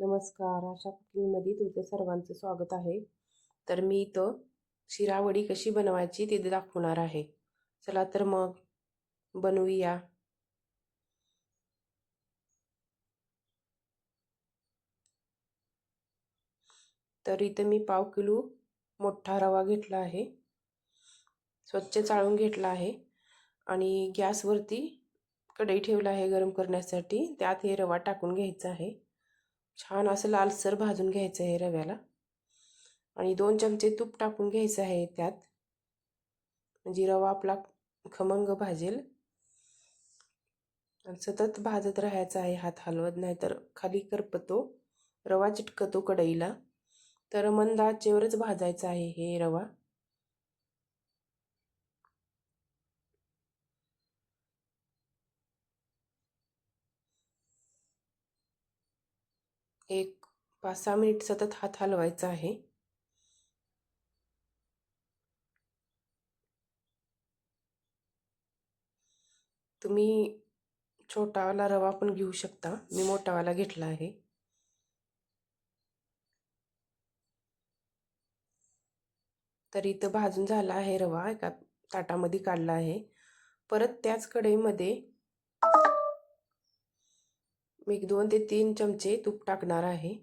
नमस्कार. आशा कुकिंगमध्ये तुमचं सर्वांचं स्वागत आहे. तर मी इथं शिरावडी कशी बनवायची ते दाखवणार आहे. चला तर मग बनवूया. तर इथं मी पाव किलो मोठा रवा घेतला आहे. स्वच्छ चाळून घेतला आहे. आणि गॅसवरती कढई ठेवला आहे गरम करण्यासाठी. त्यात हे रवा टाकून घ्यायचा आहे. छान असं लालसर भाजून घ्यायचं आहे रव्याला. आणि दोन चमचे तूप टाकून घ्यायचं आहे त्यात. म्हणजे रवा आपला खमंग भाजेल. आणि सतत भाजत राहायचा आहे हात हलवत नाही तर खाली करपतो. रवा चिटकतो कढईला. तर मंद आचेवरच भाजायचा आहे हे रवा. एक पाच सहा मिनिट सतत हात हलवायचा आहे. तुम्ही छोटावाला रवा पण घेऊ शकता. मी मोठावाला घेतला आहे. तर इथं भाजून झाला आहे रवा. एका ताटामध्ये काढला आहे. परत त्याच कढईमध्ये मी एक दोन ते तीन चमचे तूप टाकणार आहे.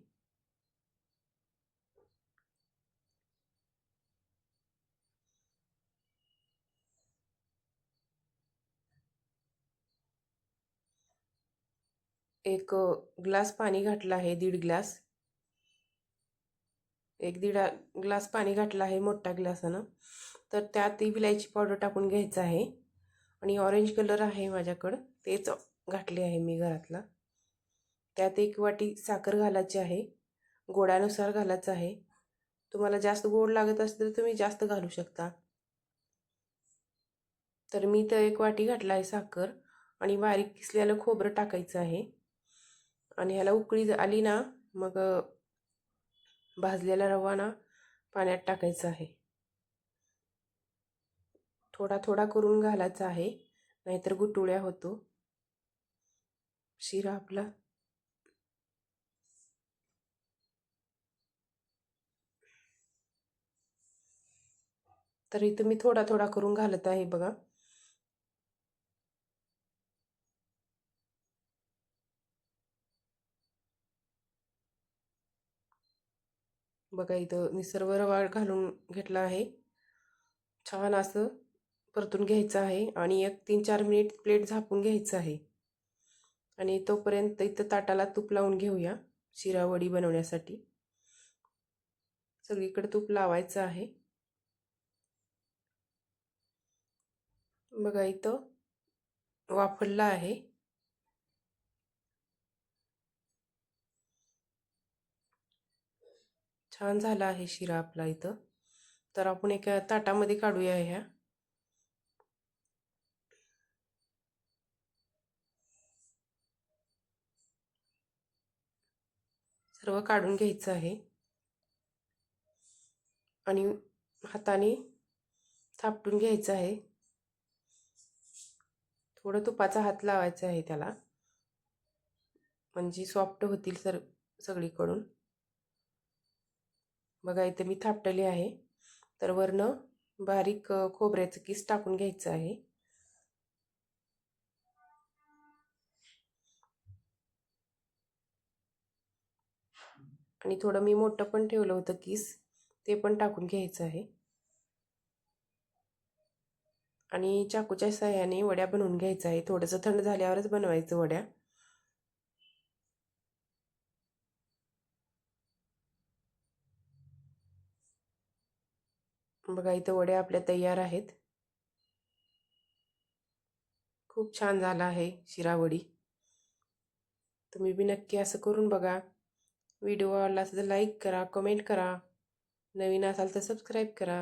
एक ग्लास पाणी घातलं आहे दीड ग्लास. एक दीड ग्लास पाणी घातलं आहे मोठ्या ग्लासानं. तर त्यात विलायची पावडर टाकून घ्यायचं आहे. आणि ऑरेंज कलर आहे माझ्याकडं. तेच घातले आहे मी घरातला. त्यात एक वाटी साखर घालायची आहे. गोडानुसार घालायचं आहे. तुम्हाला जास्त गोड लागत असेल तर तुम्ही जास्त घालू शकता. तर मी तर एक वाटी घातला आहे साखर आणि बारीक किसलेलं खोबरं टाकायचं आहे. आणि ह्याला उकळी आली ना मग भाजलेला रवा ना पाण्यात टाकायचा आहे. थोडा थोडा करून घालायचा आहे नाहीतर गुटुळ्या होतो. शिरा आपला. तर इथं मी थोडा थोडा करून घालत आहे बघा. बघा इथं मी सर्व रवा घालून घेतला आहे. छान असं परतून घ्यायचं आहे आणि एक तीन चार मिनिट प्लेट झापून घ्यायचं आहे. आणि तोपर्यंत इथं ताटाला तूप लावून घेऊया शिरावडी बनवण्यासाठी. सगळीकडे तूप लावायचं आहे. बघा इथं वापरला आहे. छान झाला आहे शिरा आपला इथं. तर आपण एका ताटामध्ये काढूया ह्या. सर्व काढून घ्यायचं आहे. आणि हाताने थापटून घ्यायचं आहे. थोडं तुपाचा हात लावायचा आहे त्याला. म्हणजे सॉफ्ट होतील सर सगळीकडून. बघा इथं मी थापटली आहे. तर वरनं बारीक खोबऱ्याचं किस टाकून घ्यायचं आहे. आणि थोडं मी मोठं पण ठेवलं होतं किस ते पण टाकून घ्यायचं आहे. आणि चाकूच्या सहाय्याने वड्या बनवून घ्यायचं आहे. थोडंसं थंड झाल्यावरच बनवायचं वड्या. बघा इथं वड्या आपल्या तयार आहेत. खूप छान झाला आहे शिरावडी तुम्ही बी नक्की असं करून बघा. व्हिडिओ आवडला असेल तर लाईक करा कमेंट करा. नवीन असाल तर सबस्क्राईब करा.